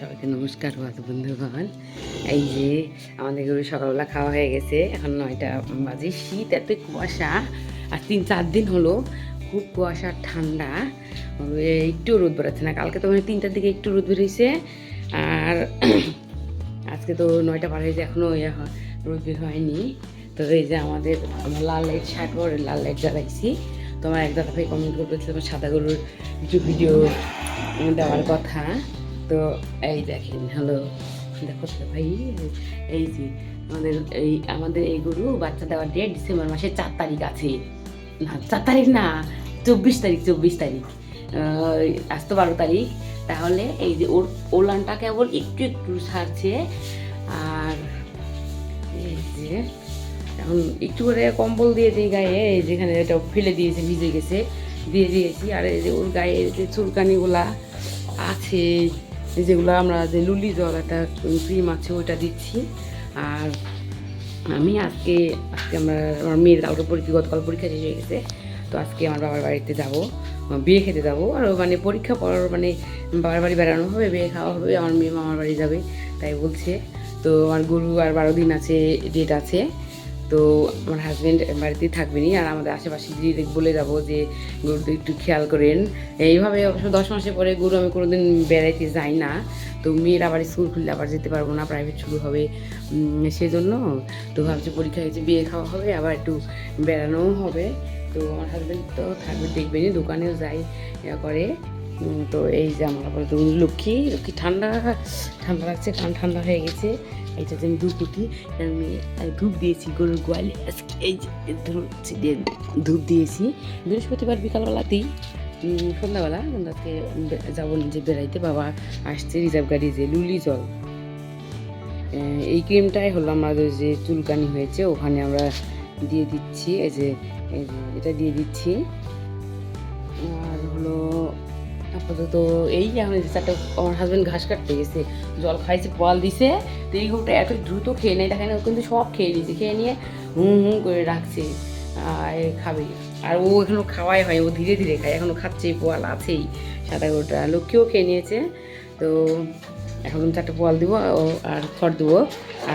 সবাইকে নমস্কার ভাত বন্ধুগণ। এই যে আমাদের গরু সকালবেলা খাওয়া হয়ে গেছে, এখন নয়টা বাজে। শীত, এত কুয়াশা। আর তিন, চার দিন হলো খুব কুয়াশা, ঠান্ডা। একটু রোদ বেরোচ্ছে না। কালকে তো মানে তিনটার দিকে একটু রোদ বেরিয়েছে আর আজকে তো নয়টা পার হয়েছে এখনও ইয়ে রোদ বের হয়নি। তো এই যে আমাদের লাল লাইট শার্ট পরে লাল লাইট জ্বালাইছি। তো আমার এক দাদা ভাই কমেন্ট করে সাদা গরুর একটু ভিডিও দেওয়ার কথা। তো এই দেখেন হ্যালো দেখো ভাই এই যে আমাদের এই আমাদের এই গরু বাচ্চা দেওয়ার ডেট ডিসেম্বর মাসের চার তারিখ আছে। না, চার তারিখ না, চব্বিশ তারিখ চব্বিশ তারিখ। আজ তো বারো তারিখ। তাহলে এই যে ওর, ওলানটা কেবল একটু একটু সারছে। আর এই যে, এখন একটু করে কম্বল দিয়ে দিই গায়ে যেখানে এটা ফেলে দিয়েছে, ভিজে গেছে, দিয়ে দিয়েছি। আর এই যে ওর গায়ে যে চুলকানিগুলা আছে যেগুলো আমরা, যে লুলি জল একটা ক্রিম আছে, ওইটা দিচ্ছি। আর আমি আজকে আজকে আমরা, আমার মেয়ের কালকে পরীক্ষা গতকাল পরীক্ষা শেষ হয়ে গেছে। তো আজকে আমার বাবার বাড়িতে যাব, বিয়ে খেতে যাব। আর মানে পরীক্ষা পর মানে বাবার বাড়ি বেড়ানো হবে, বিয়ে খাওয়া হবে, আমার মেয়ে মামার বাড়ি যাবে, তাই বলছে। তো আমার গরু আর বারো দিন আছে ডেট আছে। তো আমার হাজব্যান্ড বাড়িতেই থাকবেনই আর আমাদের আশেপাশে দিদি বলে যাব যে, গরুটা একটু খেয়াল করেন। এইভাবে অবশ্য দশ মাসে পরে গরু আমি কোনোদিন বেড়াইতে যাই না। তো মেয়ের আবার স্কুল খুললে আবার যেতে পারব না প্রাইভেট শুরু হবে। সেজন্য তো ভাবছি পরীক্ষা হয়েছে, বিয়ে খাওয়া হবে, আবার একটু বেড়ানোও হবে। তো আমার হাজব্যান্ড তো থাকবে, দেখবেনই, দোকানেও যাই করে। তো এই যে আমার আবার তো লক্ষ্মী লক্ষ্মী ঠান্ডা ঠান্ডা লাগছে কারণ ঠান্ডা হয়ে গেছে। এইটা যে আমি ধূপ উঠি আমি ধূপ দিয়েছি গরুর গোয়ালে। আজকে এই ধূপ দিয়ে ধূপ দিয়েছি। বৃহস্পতিবার বিকালবেলাতেই সন্ধ্যাবেলা আজকে যাব নিজে বেড়াইতে। বাবা আসছে রিজার্ভ গাড়ি যে লুলি জল। এই ক্রিমটাই হলো আমাদের যে চুলকানি হয়েছে, ওখানে আমরা দিয়ে দিচ্ছি। এই যে, এটা দিয়ে দিচ্ছি। আপাতত এই এখন চারটা, আমার হাজব্যান্ড ঘাস কাটতে গেছে, জল খাইছে, পোয়াল দিছে, তো এই গরুটা এত দ্রুত খেয়ে নেয় দেখেন ও কিন্তু সব খেয়ে নিয়েছে, খেয়ে নিয়ে হুম হুম করে রাখছে, আর খাবে। আর ও এখনও খাওয়াই হয় ও ধীরে ধীরে খায় এখনও খাচ্ছে, পোয়াল আছেই, সাদা গরুটা। লক্ষ্মীও খেয়ে নিয়েছে, তো এখন চারটে পোয়াল দিব, ও আর খড় দেবো,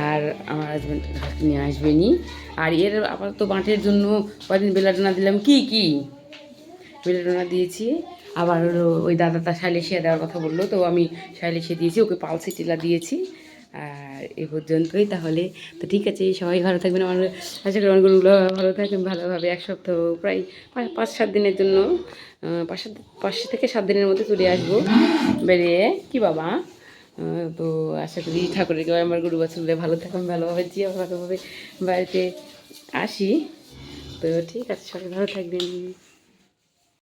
আর আমার হাজব্যান্ড ঘাস নিয়ে আসবেনি। আর এর আপাতত বাঁটের জন্য কদিন বেলাডোনা দিলাম, কি কি? বেলাডোনা দিয়েছি আবার হলো ওই দাদা তার সাইলেশিয়া দেওয়ার কথা বলল, তো আমি সাইলেশিয়া দিয়েছি, ওকে পালসি টিলা দিয়েছি। আর এ পর্যন্তই তাহলে। তো ঠিক আছে, সবাই ভালো থাকবেন আমার। আশা করি গরুগুলো ভালো থাকবেন, ভালোভাবে এক সপ্তাহ প্রায় পাঁচ সাত দিনের জন্য পাঁচ, সাত, পাঁচ থেকে সাত দিনের মধ্যে চলে আসব বেরিয়ে। কি বাবা? তো আশা করি ঠাকুরের কেউ আমার গরু বাছুরলে ভালো থাকবেন ভালোভাবে যে ভালোভাবে বাড়িতে আসি। তো ঠিক আছে, সবাই ভালো থাকবেন।